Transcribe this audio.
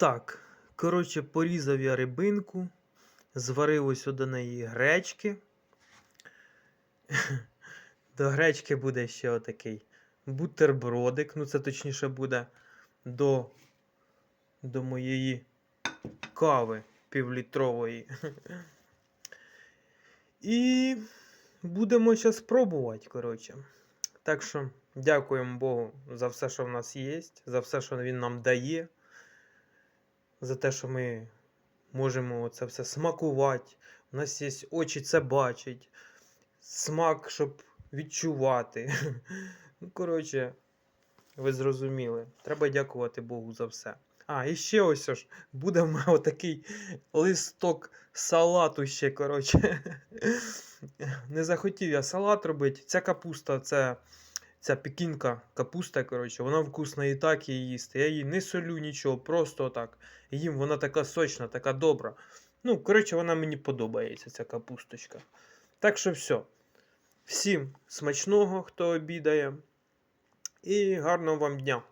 Так, коротше, порізав я рибинку, зварив ось до неї гречки. До гречки буде ще отакий бутербродик. Ну, це точніше буде до, до моєї кави півлітрової. І будемо зараз пробувати, коротше. Так що дякуємо Богу за все, що в нас є, за все, що Він нам дає, за те, що ми можемо це все смакувати. У нас є очі це бачить, смак, щоб відчувати. Ну, коротше, ви зрозуміли. Треба дякувати Богу за все. А, і ще ось ж буде в мене отакий листок салату ще, коротше. Не захотів я салат робити. Ця капуста, це ця пекінка капуста, коротше, вона вкусна і так її їсти. Я її не солю нічого, просто так. Їм вона така сочна, така добра. Ну, коротше, вона мені подобається, ця капусточка. Так що все. Всім смачного, хто обідає. І гарного вам дня!